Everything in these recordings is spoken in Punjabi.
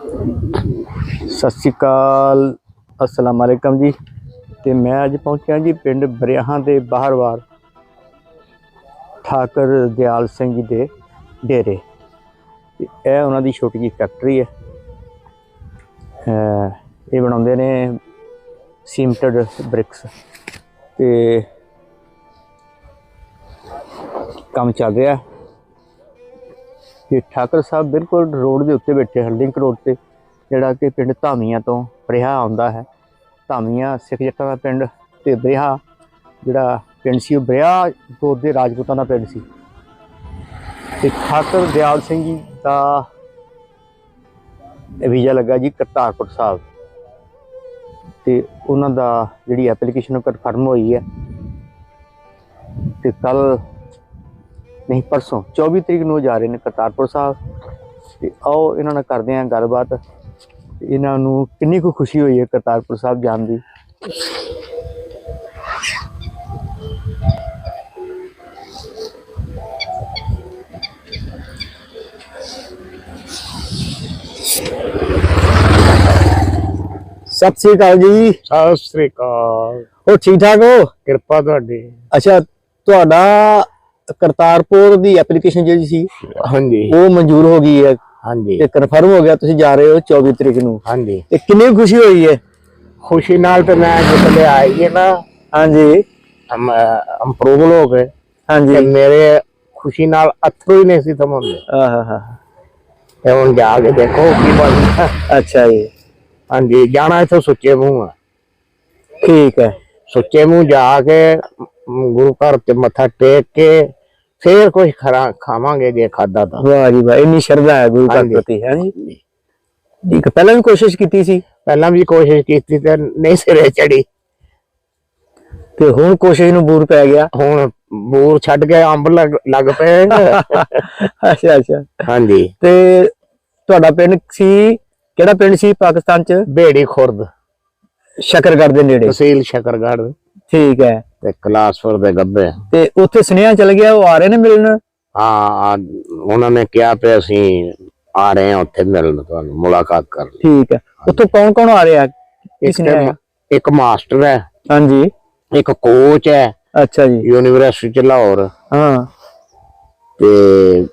ਸਤਿ ਸ਼੍ਰੀ ਅਕਾਲ, ਅਸਲਾਮ ਵਾਲੇਕਮ ਜੀ। ਤੇ ਮੈਂ ਅੱਜ ਪਹੁੰਚਿਆ ਜੀ ਪਿੰਡ ਬਰਿਆਹਾਂ ਦੇ ਬਾਹਰਵਾਰ ਠਾਕਰ ਦਿਆਲ ਸਿੰਘ ਜੀ ਦੇ ਡੇਰੇ। ਇਹ ਉਹਨਾਂ ਦੀ ਛੋਟੀ ਜਿਹੀ ਫੈਕਟਰੀ ਹੈ। ਇਹ ਬਣਾਉਂਦੇ ਨੇ ਸੀਮਟਡ ਬ੍ਰਿਕਸ। ਤੇ ਕੰਮ ਚੱਲ ਰਿਹਾ। ਤੇ ਠਾਕਰ ਸਾਹਿਬ ਬਿਲਕੁਲ ਰੋਡ ਦੇ ਉੱਤੇ ਬੈਠੇ ਹਨ, ਲਿੰਕ ਰੋਡ ਤੇ, ਜਿਹੜਾ ਕਿ ਪਿੰਡ ਧਾਮੀਆਂ ਤੋਂ ਬਰਿਹਾ ਆਉਂਦਾ ਹੈ। ਧਾਮੀਆਂ, ਸਿੱਖ ਜੱਟਾਂ ਦਾ ਪਿੰਡ ਤੇ ਬਰਿਹਾ ਜਿਹੜਾ ਪਿੰਡ ਸੀ, ਉਹ ਬਰਿਹਾ ਗੋਤ ਦੇ ਰਾਜਪੂਤਾਂ ਦਾ ਪਿੰਡ ਸੀ। ਤੇ ਠਾਕਰ ਦਿਆਲ ਸਿੰਘ ਜੀ ਦਾ ਵੀਜ਼ਾ ਲੱਗਾ ਜੀ ਕਰਤਾਰਪੁਰ ਸਾਹਿਬ। ਤੇ ਉਹਨਾਂ ਦਾ ਜਿਹੜੀ ਐਪਲੀਕੇਸ਼ਨ ਉਹ ਕਨਫਰਮ ਹੋਈ ਹੈ। ਤੇ ਕੱਲ ਨਹੀਂ ਪਰਸੋਂ 24 ਤਰੀਕ ਨੂੰ ਜਾ ਰਹੇ ਨੇ ਕਰਤਾਰਪੁਰ ਸਾਹਿਬ। ਤੇ ਆਓ ਇਹਨਾਂ ਨਾਲ ਕਰਦੇ ਹਾਂ ਗੱਲਬਾਤ। ਇਹਨਾਂ ਨੂੰ ਕਿੰਨੀ ਕੁ ਖੁਸ਼ੀ ਹੋਈ ਹੈ ਕਰਤਾਰਪੁਰ ਸਾਹਿਬ ਜਾਣ ਦੀ? ਸਤਿ ਸ੍ਰੀ ਅਕਾਲ ਜੀ। ਸਤਿ ਸ੍ਰੀ ਅਕਾਲ। ਹੋ ਠੀਕ ਠਾਕ ਹੋ? ਕਿਰਪਾ ਤੁਹਾਡੀ। ਅੱਛਾ ਤੁਹਾਡਾ ਕਰਤਾਰਪੁਰ ਦੀ ਐਪਲੀਕੇਸ਼ਨ ਜਿਹੜੀ ਸੀ ਹਾਂਜੀ। ਉਹ ਮਨਜ਼ੂਰ ਹੋ ਗਈ ਹੈ। ਹਾਂਜੀ। ਤੇ ਕਨਫਰਮ ਹੋ ਗਿਆ ਤੁਸੀਂ ਜਾ ਰਹੇ ਹੋ 24 ਤਰੀਕ ਨੂੰ। ਹਾਂਜੀ। ਤੇ ਕਿੰਨੀ ਖੁਸ਼ੀ ਹੋਈ ਹੈ? ਖੁਸ਼ੀ ਨਾਲ ਤੇ ਮੈਂ ਜਿੱਥੇ ਆਈ ਹੈ ਨਾ ਹਾਂਜੀ। ਹਮ ਅਪਰੂਵਲ ਹੋ ਗਏ। ਹਾਂਜੀ। ਮੇਰੇ ਖੁਸ਼ੀ ਨਾਲ ਅਥਰੂ ਹੀ ਨਹੀਂ ਸੀ ਥਮਾਉਂਦੇ। ਆਹਾ ਤੇ ਹੁਣ ਜਾ ਕੇ ਦੇਖੋ ਕੀ ਬਣਦਾ। ਅੱਛਾ ਜੀ। ਹਾਂਜੀ ਜਾਣਾ ਇੱਥੋਂ ਸੁੱਚੇ ਮੂੰਹ ਆ। ਠੀਕ ਹੈ। ਸੁੱਚੇ ਮੂੰਹ ਜਾ ਕੇ ਗੁਰੂ ਘਰ ਤੇ ਮੱਥਾ ਟੇਕ ਕੇ ਫੇਰ ਕੁਝ ਖਰਾ ਖਾਵਾਂਗੇ ਜੇ ਖਾਦਾ ਤਾਂ। ਵਾਹ ਜੀ ਵਾਹ ਇੰਨੀ ਸ਼ਰਧਾ ਹੈ ਗੁਰੂ ਘਰ। ਪ੍ਰਤੀ ਹਾਂਜੀ। ਠੀਕ ਹੈ, ਪਹਿਲਾਂ ਵੀ ਕੋਸ਼ਿਸ਼ ਕੀਤੀ ਸੀ? ਪਹਿਲਾਂ ਵੀ ਕੋਸ਼ਿਸ਼ ਕੀਤੀ ਤੇ ਨਹੀਂ ਸਿਰੇ ਚੜੀ। ਤੇ ਹੁਣ ਕੋਸ਼ਿਸ਼ ਨੂੰ ਬੂਰ ਪੈ ਗਿਆ? ਹੁਣ ਬੂਰ ਛੱਡ ਕੇ ਅੰਬ ਲੱਗ ਪਏ ਅੱਛਾ ਅੱਛਾ। ਹਾਂਜੀ। ਤੇ ਤੁਹਾਡਾ ਪਿੰਡ ਸੀ ਕਿਹੜਾ ਪਿੰਡ ਸੀ ਪਾਕਿਸਤਾਨ ਚ? ਬੇੜੀ ਖੁਰਦ। ਸ਼ਕਰਗੜ੍ਹ ਦੇ ਨੇੜੇ। ਤਹਿਸੀਲ ਸ਼ਕਰਗੜ੍ਹ। ਠੀਕ ਹੈ। ਤੇ ਕਲਾਸਪੁਰ ਦੇ ਗੱਬੇ। ਤੇ ਉੱਥੇ ਸੁਨੇਹਾ ਚਲ ਗਿਆ ਉਹ ਆ ਰਹੇ ਨੇ ਮਿਲਣ? ਹਾਂ ਉਹਨਾਂ ਨੇ ਕਿਹਾ ਕਿ ਅਸੀਂ ਆ ਰਹੇ ਹਾਂ ਉੱਥੇ ਮਿਲਣ ਤੁਹਾਨੂੰ ਮੁਲਾਕਾਤ ਕਰਨ। ਠੀਕ ਹੈ। ਉੱਥੋਂ ਕੌਣ ਕੌਣ ਆ ਰਿਹਾ? ਕਿਸ ਨੇ? ਇੱਕ ਮਾਸਟਰ ਹੈ ਹਾਂਜੀ। ਇੱਕ ਕੋਚ ਹੈ ਅੱਛਾ ਜੀ। ਯੂਨੀਵਰਸਿਟੀ ਚ ਲਾਹੌਰ। ਹਾਂ। ਤੇ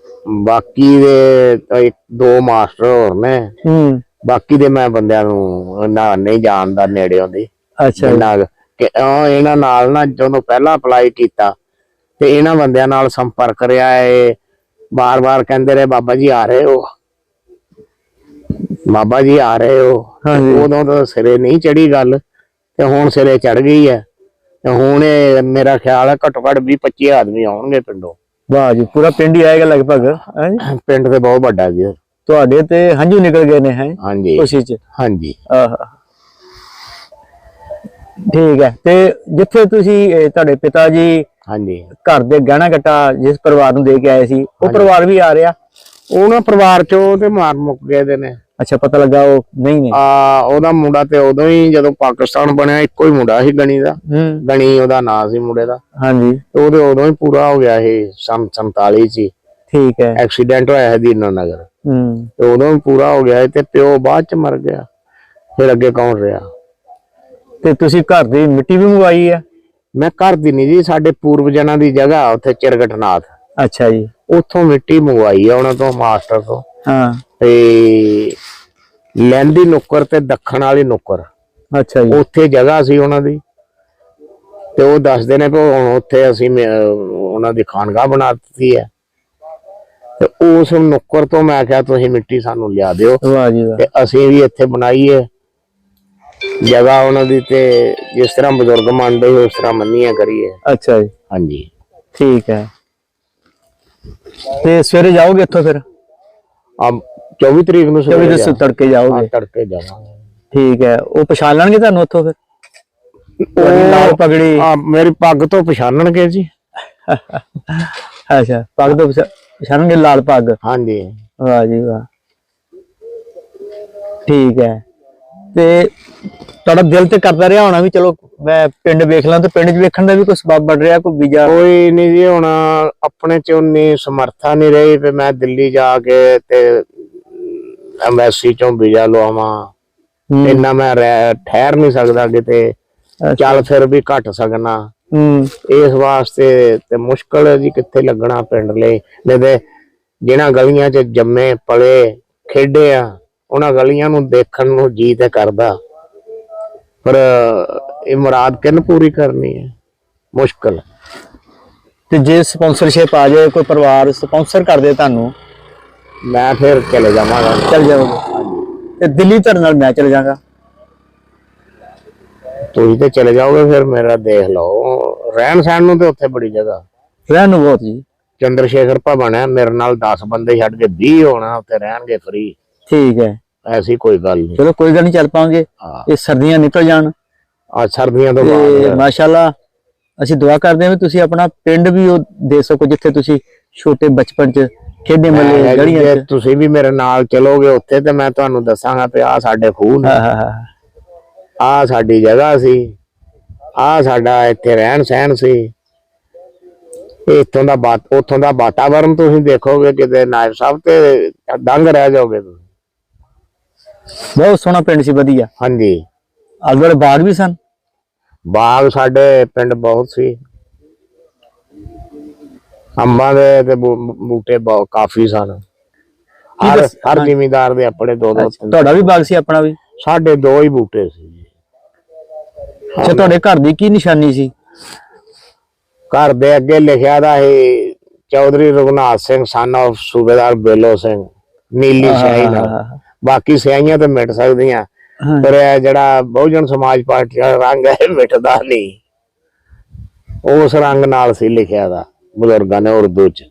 ਬਾਕੀ ਦੇ ਤਾਂ ਇੱਕ ਦੋ ਮਾਸਟਰ ਹੋਰ ਨੇ। ਹੂੰ। ਬਾਕੀ ਦੇ ਮੈਂ ਬੰਦਿਆਂ ਨੂੰ ਨਾ ਨਹੀਂ ਜਾਣਦਾ ਨੇੜਿਓਂ ਦੀ। ਅੱਛਾ ਉਹ ਇਹਨਾਂ ਨਾਲ ਨਾ ਜਦੋਂ ਪਹਿਲਾਂ ਅਪਲਾਈ ਕੀਤਾ ਤੇ ਇਹਨਾਂ ਬੰਦਿਆਂ ਨਾਲ ਸੰਪਰਕ ਰਿਹਾ ਏ। ਬਾਰ-ਬਾਰ ਕਹਿੰਦੇ ਰਹੇ ਬਾਬਾ ਜੀ ਆ ਰਹੇ ਹੋ। ਬਾਬਾ ਜੀ ਆ ਰਹੇ ਹੋ। ਹਾਂਜੀ। ਉਦੋਂ ਤਾਂ ਸਿਰੇ ਨਹੀਂ ਚੜੀ ਗੱਲ ਤੇ ਹੁਣ ਸਿਰੇ ਚੜ ਗਈ ਹੈ। ਤੇ ਹੁਣ ਇਹ ਮੇਰਾ ਖਿਆਲ ਹੈ ਘੱਟੋ ਘੱਟ 20 25 ਆਦਮੀ ਆਉਣਗੇ ਪਿੰਡੋਂ। ਵਾਹ ਜੀ ਪੂਰਾ ਪਿੰਡ ਹੀ ਆਏਗਾ ਲਗਭਗ? ਪਿੰਡ ਤੇ ਬਹੁਤ ਵੱਡਾ ਜੀ। ਤੁਹਾਡੇ ਤੇ ਹੰਝੂ ਨਿਕਲ ਗਏ ਨੇ ਹੈ? ਹਾਂਜੀ। ਖੁਸ਼ੀ ਚ। ਹਾਂਜੀ। ਆਹਾ। ਠੀਕ ਹੈ। ਤੇ ਜਿੱਥੇ ਤੁਸੀਂ ਤੁਹਾਡੇ ਪਿਤਾ ਜੀ ਹਾਂਜੀ। ਘਰ ਦੇ ਗਹਿਣਾ ਗੱਟਾ ਜਿਸ ਪਰਿਵਾਰ ਨੂੰ ਦੇ ਕੇ ਆਏ ਸੀ ਉਹ ਪਰਿਵਾਰ ਵੀ ਆ ਰਿਹਾ? ਉਹਨਾਂ ਪਰਿਵਾਰ ਚੋਂ ਤੇ ਮਾਰ ਮੁੱਕ ਗਏ ਦੇ ਨੇ। ਅੱਛਾ ਪਤਾ ਲੱਗਾ ਉਹ ਨਹੀਂ ਨੇ? ਆ ਉਹਦਾ ਮੁੰਡਾ ਤੇ ਉਦੋਂ ਹੀ ਜਦੋਂ ਪਾਕਿਸਤਾਨ ਬਣਿਆ ਇੱਕੋ ਹੀ ਮੁੰਡਾ ਸੀ ਗਣੀ ਦਾ। ਗਣੀ ਉਹਦਾ ਨਾਂ ਸੀ ਮੁੰਡੇ ਦਾ। ਹਾਂਜੀ। ਤੇ ਉਹਦੇ ਉਦੋਂ ਹੀ ਪੂਰਾ ਹੋ ਗਿਆ ਇਹ ਸਨ 47 ਚ। ਠੀਕ ਹੈ। ਐਕਸੀਡੈਂਟ ਹੋਇਆ ਹੈ ਦੀਨਾ ਨਗਰ। ਹੂੰ। ਤੇ ਉਦੋਂ ਹੀ ਪੂਰਾ ਹੋ ਗਿਆ ਸੀ ਤੇ ਪਿਓ ਬਾਅਦ ਚ ਮਰ ਗਿਆ। ਫਿਰ ਅੱਗੇ ਕੌਣ ਰਿਹਾ? ਤੇ ਤੁਸੀਂ ਘਰ ਦੀ ਮਿੱਟੀ ਵੀ ਮੰਗਵਾਈ ਹੈ ਮੈਂ ਘਰ ਦੀ ਨਹੀਂ ਜੀ ਸਾਡੇ ਪੂਰਵ ਜਨਾਂ ਦੀ ਜਗ੍ਹਾ ਉੱਥੇ ਚਿਰਗਟਨਾਥ। ਅੱਛਾ ਜੀ। ਉੱਥੋਂ ਮਿੱਟੀ ਮੰਗਵਾਈ ਆ ਉਹਨਾਂ ਤੋਂ ਮਾਸਟਰ ਤੋਂ। ਹਾਂ। ਤੇ ਲੈਂਦੀ ਨੁੱਕਰ ਤੇ ਦੱਖਣ ਵਾਲੀ ਨੁੱਕਰ। ਅੱਛਾ ਜੀ। ਉੱਥੇ ਜਗ੍ਹਾ ਸੀ ਉਹਨਾਂ ਦੀ। ਤੇ ਉਹ ਦੱਸਦੇ ਨੇ ਕਿ ਹੁਣ ਉੱਥੇ ਅਸੀਂ ਉਹਨਾਂ ਦੀ ਖਾਨਗਾਹ ਬਣਾ ਦਿੱਤੀ ਹੈ ਤੇ ਉਸ ਨੁੱਕਰ ਤੋਂ ਮੈਂ ਕਿਹਾ ਤੁਸੀਂ ਮਿੱਟੀ ਸਾਨੂੰ ਲਿਆ ਦਿਓ। ਵਾਹ ਜੀ ਵਾਹ। ਤੇ ਅਸੀਂ ਵੀ ਇੱਥੇ ਬਣਾਈਏ ਜਗ੍ਹਾ ਉਹਨਾਂ ਦੀ ਤੇ ਜਿਸ ਤਰ੍ਹਾਂ ਬਜ਼ੁਰਗ ਮੰਨਦੇ ਉਸ ਤਰ੍ਹਾਂ ਮੰਨੀਆਂ ਕਰੀਏ। ਅੱਛਾ ਜੀ। ਹਾਂਜੀ। ਠੀਕ ਹੈ। ਤੇ ਸਵੇਰੇ ਜਾਓਗੇ ਇੱਥੋਂ ਫਿਰ? ਆ 24 ਤਰੀਕ ਨੂੰ 24 ਸਵੇਰੇ ਦੇ ਤੜਕੇ ਜਾ- ਹਾਂ, ਜਾਓਗੇ। ਤੜਕੇ ਜਾਵਾਂਗੇ। ਠੀਕ ਹੈ। ਉਹ ਪਛਾਣ ਲੈਣਗੇ ਤੁਹਾਨੂੰ ਉੱਥੋਂ ਫਿਰ? ਲਾਲ ਪਗੜੀ। ਆ ਮੇਰੀ ਪੱਗ ਤੋਂ ਪਛਾਣਨਗੇ ਜੀ। ਅੱਛਾ ਪੱਗ ਤੋਂ ਪਛਾ- ਪਛਾਣਨਗੇ ਲਾਲ ਪੱਗ? ਹਾਂਜੀ। ਵਾਹ ਜੀ ਵਾਹ। ਠੀਕ ਹੈ। ਤੇ ਤੁਹਾਡਾ ਦਿਲ ਤੇ ਕਰਦਾ ਰਿਹਾ ਹੋਣਾ ਵੀ ਚਲੋ ਮੈਂ ਪਿੰਡ ਵੇਖ ਲਾਂ ਤੇ ਪਿੰਡ 'ਚ ਵੇਖਣ ਦਾ ਵੀ ਕੋਈ ਸਬਬ ਬਣ ਰਿਹਾ ਕੋਈ ਵੀਜ਼ਾ ਕੋਈ ਨਹੀਂ ਜੀ ਹੁਣ ਆਪਣੇ ਚ ਉਨੀ ਸਮਰਥਾ ਨਹੀਂ ਰਹੀ ਵੀ ਮੈਂ ਦਿੱਲੀ ਜਾ ਕੇ ਤੇ ਐਮਬੈਸੀ ਚੋਂ ਵੀਜ਼ਾ ਲਵਾਵਾਂ। ਇੰਨਾ ਮੈਂ ਠਹਿਰ ਨਹੀਂ ਸਕਦਾ ਕਿਤੇ। ਚੱਲ ਫਿਰ ਵੀ ਘਟ ਸਕਣਾ ਇਸ ਵਾਸਤੇ ਤੇ ਮੁਸ਼ਕਲ ਹੈ ਜੀ ਕਿੱਥੇ ਲੱਗਣਾ ਪਿੰਡ ਲਈ। ਨਹੀਂ ਤੇ ਜਿਹਨਾਂ ਗਲੀਆਂ 'ਚ ਜੰਮੇ ਪਲੇ ਖੇਡੇ ਆ ਉਹਨਾਂ ਗਲੀਆਂ ਨੂੰ ਦੇਖਣ ਨੂੰ ਜੀ ਤੇ ਕਰਦਾ। ਪਰ ਇਹ ਮੁਰਾਦ ਕਿੰਨ ਪੂਰੀ ਕਰਨੀ ਹੈ? ਮੁਸ਼ਕਲ। ਤੇ ਜੇ ਸਪਾਂਸਰਸ਼ਿਪ ਆ ਜਾਏ ਕੋਈ ਪਰਿਵਾਰ ਸਪਾਂਸਰ ਕਰ ਦੇ ਤੁਹਾਨੂੰ? ਮੈਂ ਫਿਰ ਚਲੇ ਜਾਵਾਂਗਾ। ਚੱਲ ਜਾਓਗੇ? ਤੇ ਦਿੱਲੀ ਤੁਹਾਡੇ ਨਾਲ ਮੈਂ ਚਲ ਜਾਗਾ ਤੁਸੀਂ ਤੇ ਚਲੇ ਜਾਓਗੇ ਫਿਰ ਮੇਰਾ ਦੇਖ ਲਓ। ਰਹਿਣ ਸਹਿਣ ਨੂੰ ਤੇ ਉੱਥੇ ਬੜੀ ਜਗ੍ਹਾ। ਰਹਿਣ ਨੂੰ ਬਹੁਤ ਜੀ। ਚੰਦਰ ਸ਼ੇਖਰ ਭਵਨ ਹੈ ਮੇਰੇ ਨਾਲ 10 ਬੰਦੇ ਛੱਡ ਕੇ 20 ਹੋਣਾ ਉੱਥੇ ਰਹਿਣਗੇ ਫ੍ਰੀ ਠੀਕ ਹੈ। ਐਸੀ ਕੋਈ ਗੱਲ ਨਹੀਂ। ਚਲੋ ਕੋਈ ਗੱਲ ਨਹੀਂ ਚੱਲ ਹਾਂ। ਇਹ ਸਰਦੀਆਂ ਨਿਕਲ ਜਾਣ। ਆ ਸਰਦੀਆਂ ਤੋਂ ਤੇ ਬਾਅਦ ਮਾਸ਼ਾਅੱਲਾ ਅਸੀਂ ਦੁਆ ਕਰਦੇ ਹਾਂ ਵੀ ਤੁਸੀਂ ਆਪਣਾ ਪਿੰਡ ਵੀ ਉਹ ਦੇ ਸਕੋ ਜਿੱਥੇ ਤੁਸੀਂ ਛੋਟੇ ਬਚਪਨ ਚ ਖੇਡੇ ਮੈਂ ਮੱਲੇ ਜੀ, ਗਲੀਆਂ ਜੇ ਚ। ਤੁਸੀਂ ਵੀ ਮੇਰੇ ਨਾਲ ਚਲੋਗੇ ਉੱਥੇ ਤੇ ਮੈਂ ਤੁਹਾਨੂੰ ਦੱਸਾਂਗਾ ਵੀ ਆ ਸਾਡੇ ਖੂਹ ਨੇ ਹਾਂ ਹਾਂ ਹਾਂ। ਆ ਸਾਡੀ ਜਗ੍ਹਾ ਸੀ। ਆ ਸਾਡਾ ਇੱਥੇ ਰਹਿਣ ਸਹਿਣ ਸੀ। ਇੱਥੋਂ ਦਾ ਬਾਤ ਉੱਥੋਂ ਦਾ ਵਾਤਾਵਰਨ ਤੁਸੀਂ ਦੇਖੋਗੇ ਕਿਤੇ ਨਾਇਬ ਸਾਹਿਬ ਤੇ ਦੰਗ ਰਹਿ ਜਾਓਗੇ ਤੁਸੀਂ। ਬਹੁਤ ਸੋਹਣਾ ਪਿੰਡ ਸੀ ਵਧੀਆ। ਹਾਂਜੀ। ਆਲਵੜ ਬਾਗ ਵੀ ਸਨ? ਬਾਗ ਸਾਡੇ ਪਿੰਡ ਬਹੁਤ ਸੀ। ਅੰਬਾਂ ਦੇ ਤੇ ਬੂਟੇ ਬਹੁਤ ਕਾਫੀ ਸਨ। ਹਰ ਹਰ ਜ਼ਿਮੀਂਦਾਰ ਦੇ ਆਪਣੇ ਦੋ ਦੋ ਤੁਹਾਡਾ ਵੀ ਬਾਗ ਸੀ ਆਪਣਾ ਵੀ? ਸਾਡੇ ਦੋ ਹੀ ਬੂਟੇ ਸੀ ਜੀ। ਅੱਛਾ ਤੁਹਾਡੇ ਘਰ ਦੀ ਕੀ ਨਿਸ਼ਾਨੀ ਸੀ? ਘਰ ਦੇ ਅੱਗੇ ਲਿਖਿਆ ਦਾ ਹੈ ਚੌਧਰੀ ਰਘੁਨਾਥ ਸਿੰਘ ਸਨ of ਸੂਬੇਦਾਰ ਬੇਲੋ ਸਿੰਘ ਨੀਲੀ ਸਿਆਹੀ ਨਾਲ। ਬਾਕੀ ਸਿਆਹੀਆਂ ਤੇ ਮਿਟ ਸਕਦੀਆਂ। ਪਰ ਇਹ ਜਿਹੜਾ ਬਹੁਜਨ ਸਮਾਜ ਪਾਰਟੀ ਦਾ ਰੰਗ ਹੈ ਮਿਟਦਾ ਨਹੀਂ। ਉਸ ਰੰਗ ਨਾਲ ਸੀ ਲਿਖਿਆ ਦਾ ਬਜ਼ੁਰਗਾਂ ਨੇ ਉਰਦੂ ਚ।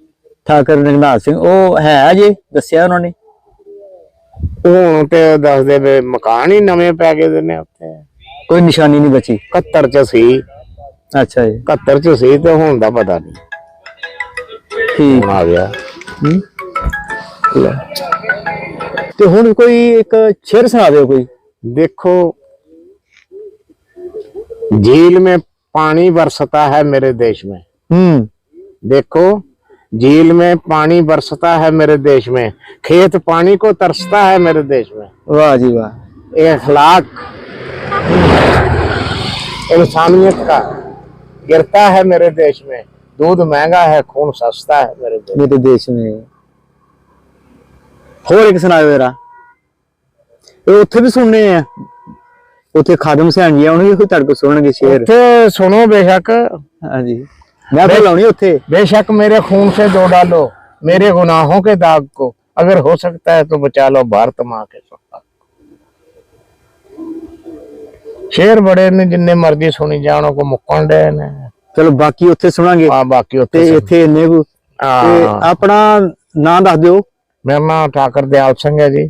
ਠਾਕਰ ਰਘਨਾਥ ਸਿੰਘ ਉਹ ਹੈ ਜੇ ਦੱਸਿਆ ਉਹਨਾਂ ਨੇ? ਹੁਣ ਤੇ ਦੱਸਦੇ ਵੀ ਮਕਾਨ ਹੀ ਨਵੇਂ ਪੈ ਗਏ ਦੇ ਨੇ ਉੱਥੇ। ਕੋਈ ਨਿਸ਼ਾਨੀ ਨਹੀਂ ਬਚੀ? 71 ਚ ਸੀ। ਅੱਛਾ ਜੀ। 71 ਚ ਸੀ ਤੇ ਹੁਣ ਦਾ ਪਤਾ ਨਹੀਂ। ਠੀਕ। ਆ ਗਿਆ। ਹੂੰ। ਲੈ। ਤੇ ਹੁਣ ਕੋਈ ਇੱਕ ਸ਼ੇਰ ਸੁਣਾ ਦਿਓ ਕੋਈ देखो झील में पानी बरसता है मेरे देश में ਹੂੰ देखो झील में पानी बरसता है मेरे देश में खेत पानी को तरसता है मेरे देश में ਵਾਹ ਜੀ ਵਾਹ ये अखलाक इंसानियत का गिरता है मेरे देश में दूध महंगा है खून सस्ता है मेरे देश ਮੇਰੇ ਦੇਸ਼ ਮੇ ਹੋਰ ਇੱਕ ਸੁਣਾਓ ਜਰਾ ਇਹ ਉੱਥੇ ਵੀ ਸੁਣਨੇ ਆ ਉੱਥੇ ਖਾਦਮ ਸਿਆਣ ਜੀ ਆਉਣਗੇ ਕੋਈ ਤੁਹਾਡੇ ਕੋਲ ਸੁਣਨਗੇ ਸ਼ੇਰ तो सुनो बेशक ਹਾਂਜੀ ਮੈਂ ਫਿਰ ਲਾਉਣੀ ਉੱਥੇ बेशक मेरे खून से दो डालो मेरे गुनाहों के दाग को अगर हो सकता है तो बचा लो भारत माँ के सुहाग शेर बड़े ने जिन्ने मर्जी सुनी जानो को मुक्कण डे ने ਚਲੋ ਬਾਕੀ ਉੱਥੇ ਸੁਣਾਂਗੇ आ बाकी ਤੇ उत्ते सुन- ਇੱਥੇ ਇੰਨੇ ਕੁ ਤੇ हाँ ਆਪਣਾ ਨਾਂ ਦੱਸ ਦਿਓ ਮੇਰਾ ਨਾਮ ਠਾਕਰ ਦਿਆਲ ਸਿੰਘ ਹੈ ਜੀ।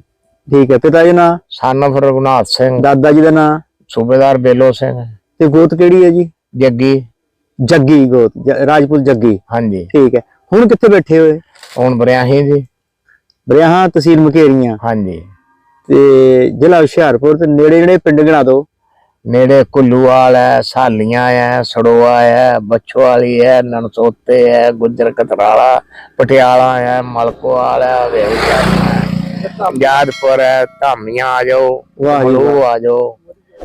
ਠੀਕ ਹੈ ਪਿਤਾ ਜੀ ਨਾਂ? ਸਨ ਫਿਰ ਸਿੰਘ। ਦਾਦਾ ਜੀ ਦਾ ਨਾਂ? ਸੂਬੇਦਾਰ ਬੇਲੋ ਸਿੰਘ। ਤੇ ਗੋਤ ਕਿਹੜੀ ਹੈ ਜੀ? ਜੱਗੀ। ਜੱਗੀ ਗੋਤ ਜ- ਰਾਜਪੂਤ ਜੱਗੀ। ਹਾਂਜੀ। ਠੀਕ ਹੈ। ਹੁਣ ਕਿੱਥੇ ਬੈਠੇ ਹੋਏ? ਹੁਣ ਬਰਿਆਹੀ ਜੀ। ਬਰਿਆਹਾ ਤਸੀਲ ਮਕੇਰੀਆਂ। ਹਾਂਜੀ। ਤੇ ਜ਼ਿਲ੍ਹਾ ਹੁਸ਼ਿਆਰਪੁਰ ਤੇ ਨੇੜੇ ਨੇੜੇ ਪਿੰਡ ਗਿਣਾ ਦਿਓ। ਨੇੜੇ ਕੁੱਲੂਆਲ ਹੈ ਸਾਲੀਆਂ ਹੈ ਸੜੋਆ ਹੈ ਬੱਛੋਵਾਲੀ ਹੈ ਨਨਸੋਤੇ ਹੈ ਗੁੱਜਰ ਕਤਰਾਲਾ ਪਟਿਆਲਾ ਹੈ ਮਲਕੋਵਾਲ ਹੈ ਹਵੇਲੀ ਜਾਦਪੁਰ ਹੈ ਧਾਮੀਆਂ ਆ ਜਾਓ ਵਾਹ ਆ ਜਾਓ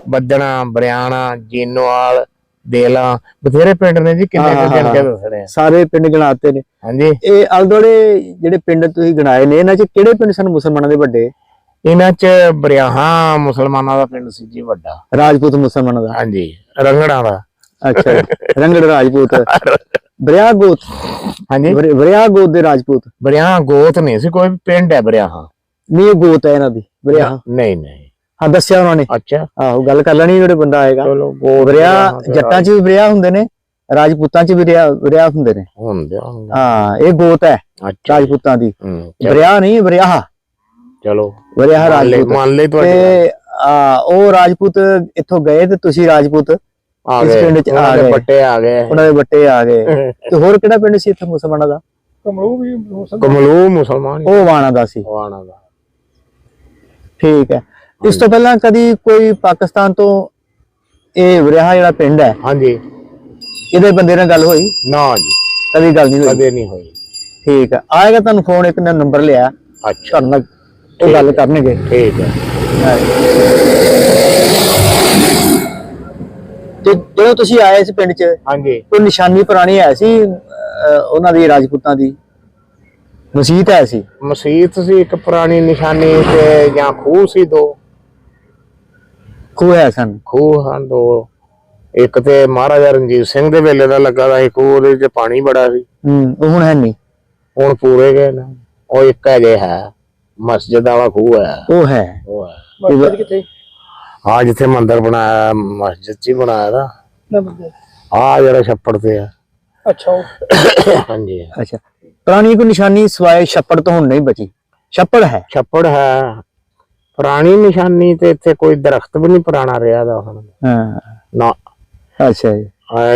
ਬੱਦਣਾ ਬਰਿਆਣਾ ਜੀਨੋਵਾਲ ਦੇਲਾ ਬਥੇਰੇ ਪਿੰਡ ਨੇ ਜੀ ਕਿੰਨੇ ਪਿੰਡ ਕੇ ਦੱਸਣੇ ਸਾਰੇ ਪਿੰਡ ਗਣਾਤੇ ਨੇ। ਹਾਂਜੀ। ਇਹ ਅਲਦੋਲੇ ਜਿਹੜੇ ਪਿੰਡ ਤੁਸੀਂ ਗਿਣਾਏ ਨੇ ਇਹਨਾਂ ਚ ਕਿਹੜੇ ਪਿੰਡ ਸਨ ਮੁਸਲਮਾਨਾਂ ਦੇ ਵੱਡੇ? ਇਹਨਾਂ ਚ ਬਰਿਆਹਾ ਮੁਸਲਮਾਨਾਂ ਦਾ ਪਿੰਡ ਸੀ ਜੀ ਵੱਡਾ। ਰਾਜਪੂਤ ਮੁਸਲਮਾਨਾਂ ਦਾ। ਹਾਂਜੀ ਰੰਗੜਾਂ ਦਾ। ਅੱਛਾ ਰੰਗੜ ਰਾਜਪੂਤ। ਬਰਿਆ ਗੋਤ। ਹਾਂਜੀ? ਬਰਿ- ਬਰਿਆ ਗੋਤ ਦੇ ਰਾਜਪੂਤ। ਬਰਿਆਹਾ ਗੋਤ ਨਹੀਂ ਸੀ ਕੋਈ ਪਿੰਡ ਹੈ ਬਰਿਆਹਾ। ਨਹੀਂ ਇਹ ਗੋਤ ਹੈ ਇਹਨਾਂ ਦੀ ਬਰਿਆ ਨਹੀਂ ਨਹੀਂ। ਹਾਂ ਦੱਸਿਆ ਉਹਨਾਂ ਨੇ। ਅੱਛਾ। ਆਹੋ ਗੱਲ ਕਰ ਲੈਣੀ ਜਿਹੜੇ ਬੰਦਾ ਆਏਗਾ। ਚਲੋ ਬਰਿਆ ਬਰਿਆਹਾ ਜੱਟਾਂ 'ਚ ਵੀ ਬਰਿਆ ਹੁੰਦੇ ਨੇ ਰਾਜਪੂਤਾਂ 'ਚ ਵੀ ਬਰਿਆ ਬਰਿਆ ਹੁੰਦੇ ਨੇ। ਹੁੰਦੇ। ਹਾਂ ਇਹ ਗੋਤ ਹੈ ਅੱਛਾ ਰਾਜਪੂਤਾਂ ਦੀ। ਹੂੰ, ਬਰਿਆ ਨਹੀਂ ਬਰਿਆ ਚਲੋ। ਬਰਿਆ ਮੰਨ ਰਾਜਪੂਤ ਮੰਨ ਲਈ ਤੁਹਾਡੀ। ਤੇ ਆ ਉਹ ਰਾਜਪੂਤ ਇੱਥੋਂ ਗਏ ਤੇ ਤੁਸੀਂ ਰਾਜਪੂਤ ਆ ਇਸ ਗਏ। ਪਿੰਡ ਚ ਆ ਉਹਨਾਂ ਦੇ ਗਏ। ਬੱਟੇ ਆ ਗਏ। ਉਹਨਾਂ ਦੇ ਬੱਟੇ ਆ ਗਏ। ਤੇ ਹੋਰ ਕਿਹੜਾ ਪਿੰਡ ਸੀ ਇੱਥੇ ਮੁਸਲਮਾਨਾਂ ਦਾ? ਕਮਲੂ ਮੁਸਲਮਾਨ। ਉਹ ਵਾਣਾ ਦਾ ਸੀ। ਵਾਣਾ ਦਾ। ਠੀਕ ਹੈ। ਇਸ ਤੋਂ ਪਹਿਲਾਂ ਕਦੀ ਕੋਈ ਪਾਕਿਸਤਾਨ ਤੋਂ ਇਹ ਵਰਿਆ ਜਿਹੜਾ ਪਿੰਡ ਹੈ? ਹਾਂਜੀ। ਇਹਦੇ ਬੰਦੇ ਨਾਲ ਗੱਲ ਹੋਈ? ਨਾ ਜੀ। ਕਦੀ ਗੱਲ ਨਹੀਂ ਹੋਈ? ਕਦੇ ਨਹੀਂ ਹੋਈ। ਠੀਕ ਹੈ। ਆਏਗਾ ਤੁਹਾਨੂੰ ਫੋਨ ਇੱਕ ਨੇ ਨੰਬਰ ਲਿਆ। ਅੱਛਾ। ਤੁਹਾਡੇ ਨਾਲ ਉਹ ਗੱਲ ਕਰਨਗੇ। ਠੀਕ ਹੈ। ਤੇ ਜਦੋਂ ਤੁਸੀਂ ਆਏ ਇਸ ਪਿੰਡ 'ਚ ਹਾਂਜੀ। ਕੋਈ ਨਿਸ਼ਾਨੀ ਪੁਰਾਣੀ ਹੈ ਸੀ ਅਹ, ਉਹਨਾਂ ਦੀ ਰਾਜਪੂਤਾਂ ਦੀ? ਮਸਜਿਦ ਹੈ ਸੀ? ਮਸਜਿਦ ਸੀ ਇੱਕ ਪੁਰਾਣੀ ਨਿਸ਼ਾਨੀ ਤੇ ਜਾਂ ਖੂਹ ਸੀ ਦੋ। ਖੂਹ ਹੈ ਸਨ। ਖੂਹ ਹਨ ਦੋ। ਇੱਕ ਤੇ ਮਹਾਰਾਜਾ ਰਣਜੀਤ ਸਿੰਘ ਦੇ ਵੇਲੇ ਦਾ ਲੱਗਾ ਦਾ ਸੀ ਖੂਹ ਉਹਦੇ ਚ ਪਾਣੀ ਬੜਾ ਸੀ। ਹੂੰ ਉਹ ਹੁਣ ਹੈ ਨਹੀਂ ਹੁਣ ਪੂਰੇ ਗਏ ਨੇ। ਉਹ ਇੱਕ ਅਜੇ ਹੈ। ਮਸਜਿਦ ਵਾਲਾ ਖੂਹ ਹੈ। ਉਹ ਹੈ। ਉਹ ਹੈ। ਮਸਜਿਦ ਕਿੱਥੇ? ਆ ਜਿੱਥੇ ਮੰਦਿਰ ਬਣਾਇਆ ਮਸਜਿਦ ਚ ਹੀ ਬਣਾਇਆ ਦਾ। ਆ ਜਿਹੜਾ ਛੱਪੜ ਤੇ ਆ। ਅੱਛਾ ਹਾਂਜੀ। ਅੱਛਾ। ਪੁਰਾਣੀ ਕੋਈ ਨਿਸ਼ਾਨੀ ਸਵਾਏ ਛੱਪੜ ਤੋਂ ਹੁਣ ਨਹੀਂ ਬਚੀ। ਛੱਪੜ ਹੈ। ਛੱਪੜ ਹੈ। ਪੁਰਾਣੀ ਨਿਸ਼ਾਨੀ ਤੇ ਇੱਥੇ ਕੋਈ ਦਰਖਤ ਵੀ ਨਹੀਂ ਪੁਰਾਣਾ ਰਿਹਾ ਦਾ ਹੁਣ। ਹਾਂ। ਨਾ। ਅੱਛਾ ਜੀ।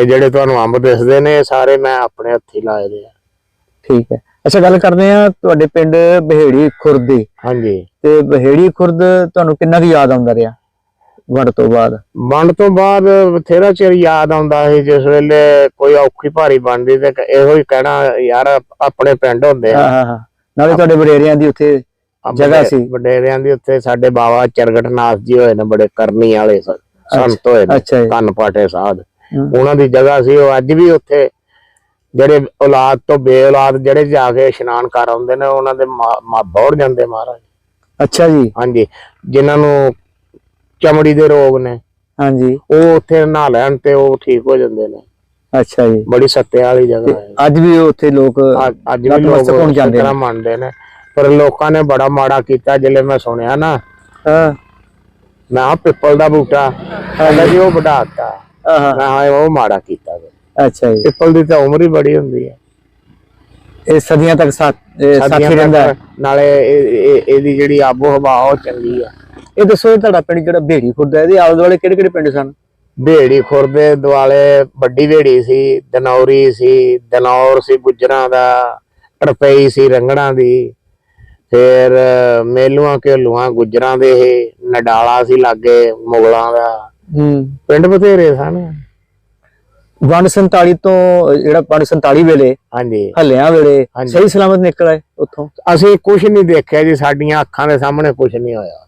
ਜਿਹੜੇ ਤੁਹਾਨੂੰ ਅੰਬ ਦਿਸਦੇ ਨੇ ਸਾਰੇ ਮੈਂ ਆਪਣੇ ਹੱਥੀ ਲਾਏ ਦੇ ਆ। ਠੀਕ ਹੈ। ਅੱਛਾ ਗੱਲ ਕਰਦੇ ਆ ਤੁਹਾਡੇ ਪਿੰਡ ਬਹੇੜੀ ਖੁਰਦ ਦੀ। ਹਾਂਜੀ। ਤੇ ਬਹੇੜੀ ਖੁਰਦ ਤੁਹਾਨੂੰ ਕਿੰਨਾ ਕੁ ਯਾਦ ਆਉਂਦਾ ਰਿਹਾ? ਵੜ ਤੋਂ ਬਾਅਦ। ਵੰਡ ਤੋਂ ਬਾਅਦ ਬਥੇਰਾ ਚਿਰ ਯਾਦ ਆਉਂਦਾ ਸੀ ਜਿਸ ਵੇਲੇ ਕੋਈ ਔਖੀ ਭਾਰੀ ਬਣਦੀ ਤੇ ਇਹੋ ਹੀ ਕਹਿਣਾ ਯਾਰ ਆਪਣੇ ਪਿੰਡ ਹੁੰਦੇ ਆ। ਹਾਂ ਹਾਂ ਨਾਲੇ ਤੁਹਾਡੇ ਵਡੇਰਿਆਂ ਦੀ ਉੱਥੇ ਜਗ੍ਹਾ ਵਡੇ- ਸੀ। ਵਡੇਰਿਆਂ ਦੀ ਉੱਥੇ ਸਾਡੇ ਬਾਬਾ ਚਰਗਟਨਾਥ ਜੀ ਹੋਏ ਨੇ ਬੜੇ ਕਰਨੀ ਵਾਲੇ ਸੰਤ ਹੋਏ ਨੇ ਕੰਨ ਪਾਟੇ ਸਾਧ। ਉਹਨਾਂ ਦੀ ਜਗ੍ਹਾ ਸੀ ਉਹ ਅੱਜ ਵੀ ਉੱਥੇ ਜਿਹੜੇ ਔਲਾਦ ਤੋਂ ਬੇ ਔਲਾਦ ਜਿਹੜੇ ਜਾ ਕੇ ਇਸ਼ਨਾਨ ਕਰ ਆਉਂਦੇ ਨੇ ਉਹਨਾਂ ਦੇ ਮਾ- ਬੌੜ ਜਾਂਦੇ ਮਹਾਰਾਜ। ਅੱਛਾ ਜੀ। ਹਾਂਜੀ। ਜਿਨ੍ਹਾਂ ਨੂੰ ਚਮੜੀ ਦੇ ਰੋਗ ਨੇ ਹਾਂਜੀ। ਉਹ ਉੱਥੇ ਨਹਾ ਲੈਣ ਤੇ ਉਹ ਠੀਕ ਹੋ ਜਾਂਦੇ ਨੇ। ਅੱਛਾ ਜੀ। ਬੜੀ ਸੱਤੇ ਵਾਲੀ ਜਗ੍ਹਾ ਹੈ। ਅੱਜ ਵੀ ਉੱਥੇ ਲੋਕ ਅੱਜ- ਵੀ ਲੋਕ ਹੋਣ ਜਾਂਦੇ ਤਰ੍ਹਾਂ ਮੰਨਦੇ ਨੇ। ਪਰ ਲੋਕਾਂ ਨੇ ਬੜਾ ਮਾੜਾ ਕੀਤਾ ਜਿਲੇ ਮੈਂ ਸੁਣਿਆ ਨਾ। ਹਾਂ। ਮੈਂ ਆ ਪਿੱਪਲ ਦਾ ਬੂਟਾ। ਕਹਿੰਦਾ ਜੀ ਉਹ ਵਧਾਤਾ ਆਹਾ, ਮੈਂ ਹਾਂ ਉਹ ਮਾੜਾ ਕੀਤਾ। ਅੱਛਾ ਜੀ। ਪਿੱਪਲ ਦੀ ਤਾਂ ਉਮਰ ਹੀ ਬੜੀ ਹੁੰਦੀ ਹੈ। ਇਹ ਸਦੀਆਂ ਤੱਕ ਸਾਥ ਰਹਿੰਦਾ ਨਾਲੇ ਇਹ- ਇਹ- ਇਹਦੀ ਜਿਹੜੀ ਆਬੋ ਹਵਾ ਉਹ ਚੰਗੀ ਆ। ਇਹ ਦੱਸੋ ਇਹ ਤੁਹਾਡਾ ਪਿੰਡ ਜਿਹੜਾ ਬੇੜੀ ਖੁਰਦਾ ਇਹਦੇ ਆਲੇ ਦੁਆਲੇ ਕਿਹੜੇ ਕਿਹੜੇ ਪਿੰਡ ਸਨ? ਭੇੜੀ ਖੁਰਦੇ ਦੁਆਲੇ ਵੱਡੀ ਭੇੜੀ ਸੀ ਦਨੌਰੀ ਸੀ ਦਨੌਰ ਸੀ ਗੁੱਜਰਾਂ ਦਾ ਟਰਪਈ ਸੀ ਰੰਗਣਾ ਦੀ। ਫਿਰ ਮੇਲੂਆਂ ਘੇਲੂਆਂ ਗੁੱਜਰਾਂ ਦੇ ਇਹ ਨਡਾਲਾ ਸੀ ਲਾਗੇ ਮੁਗਲਾਂ ਦਾ। ਹੂੰ। ਪਿੰਡ ਬਥੇਰੇ ਸਨ। ਵੰਡ 47 ਤੋਂ ਜਿਹੜਾ ਵੰਡ 47 ਵੇਲੇ ਹਾਂਜੀ। ਹੱਲਿਆਂ ਵੇਲੇ। ਸਹੀ ਸਲਾਮਤ ਨਿਕਲ ਆਏ ਉੱਥੋਂ? ਅਸੀਂ ਕੁਝ ਨਹੀਂ ਦੇਖਿਆ ਜੀ ਸਾਡੀਆਂ ਅੱਖਾਂ ਦੇ ਸਾਹਮਣੇ ਕੁਝ ਨਹੀਂ ਹੋਇਆ।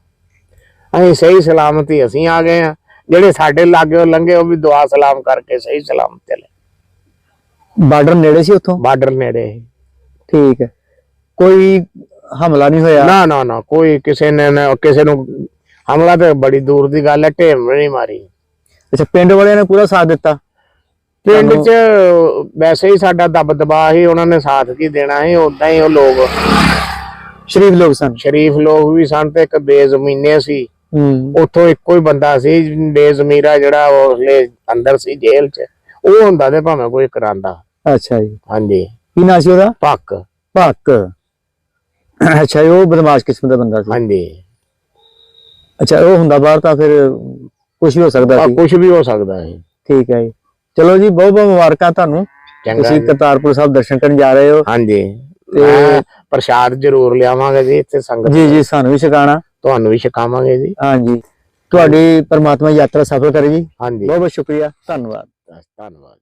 ਅਸੀਂ ਸਹੀ ਸਲਾਮਤੀ ਅਸੀਂ ਆ ਗਏ ਆ ਜਿਹੜੇ ਸਾਡੇ ਲਾਗੇ ਲੰਘੇ ਉਹ ਵੀ ਦੁਆ ਸਲਾਮ ਕਰਕੇ ਸਹੀ ਸਲਾਮਤ ਚਲੇ। ਬਾਰਡਰ ਨੇੜੇ ਸੀ ਉੱਥੋਂ? ਬਾਰਡਰ ਨੇੜੇ। ਠੀਕ ਹੈ। ਕੋਈ ਹਮਲਾ ਨਹੀਂ ਹੋਇਆ? ਨਾ ਨਾ ਨਾ ਕੋਈ ਕਿਸੇ ਨੇ ਨਾ- ਕਿਸੇ ਨੂੰ ਹਮਲਾ ਤੇ ਬੜੀ ਦੂਰ ਦੀ ਗੱਲ ਹੈ ਢੇਮ ਨਹੀਂ ਮਾਰੀ। ਅੱਛਾ ਪਿੰਡ ਵਾਲਿਆਂ ਨੇ ਪੂਰਾ ਸਾਥ ਦਿੱਤਾ? ਪਿੰਡ 'ਚ ਵੈਸੇ ਹੀ ਸਾਡਾ ਦਬ ਦਬਾ ਸੀ ਉਹਨਾਂ ਨੇ ਸਾਥ ਕੀ ਦੇਣਾ ਸੀ ਉਦਾਂ ਹੀ ਉਹ ਲੋਕ ਸ਼ਰੀਫ ਲੋਕ ਸਨ। ਸ਼ਰੀਫ ਲੋਕ ਵੀ ਸਨ ਤੇ ਇੱਕ ਬੇਜ਼ਮੀਨੇ ਸੀ। ਹੂੰ। ਉੱਥੋਂ ਇੱਕੋ ਹੀ ਬੰਦਾ ਸੀ ਬੇਜ਼ਮੀਰਾ ਜਿਹੜਾ ਉਸਲੇ ਅੰਦਰ ਸੀ ਜੇਲ੍ਹ 'ਚ। ਉਹ ਹੁੰਦਾ ਤੇ ਭਾਵੇਂ ਕੋਈ ਕਰਾਂਦਾ। ਅੱਛਾ ਜੀ। ਹਾਂਜੀ। ਕੀ ਨਾਂ ਸੀ ਉਹਦਾ? ਪੱਕ ਭੱਕ। ਅੱਛਾ ਉਹ ਬਦਮਾਸ਼ ਕਿਸਮ ਦਾ ਬੰਦਾ ਸੀ। ਹਾਂਜੀ। ਅੱਛਾ ਉਹ ਹੁੰਦਾ ਬਾਹਰ ਤਾਂ ਫਿਰ ਕੁਝ ਵੀ ਹੋ ਸਕਦਾ ਸੀ। ਕੁਝ ਵੀ ਹੋ ਸਕਦਾ ਹੈ ਠੀਕ ਹੈ ਜੀ। ਚਲੋ ਜੀ ਬਹੁਤ ਬਹੁਤ ਮੁਬਾਰਕਾਂ ਤੁਹਾਨੂੰ। ਤੁਸੀਂ। ਕਰਤਾਰਪੁਰ ਸਾਹਿਬ ਦਰਸ਼ਨ ਕਰਨ ਜਾ ਰਹੇ ਹੋ। ਹਾਂਜੀ। ਤੇ- ਪ੍ਰਸ਼ਾਦ ਜ਼ਰੂਰ ਲਿਆਵਾਂਗੇ ਜੀ ਇੱਥੇ ਸੰਗਤ ਜੀ ਜੀ ਸਾਨੂੰ ਵੀ ਛਕਾਣਾ। ਤੁਹਾਨੂੰ ਵੀ ਛਕਾਵਾਂਗੇ ਜੀ। ਹਾਂਜੀ। ਤੁਹਾਡੀ ਪਰਮਾਤਮਾ ਯਾਤਰਾ ਸਫਲ ਕਰੇ ਜੀ। ਹਾਂਜੀ। ਬਹੁਤ ਬਹੁਤ ਸ਼ੁਕਰੀਆ। ਧੰਨਵਾਦ। ਧੰਨਵਾਦ।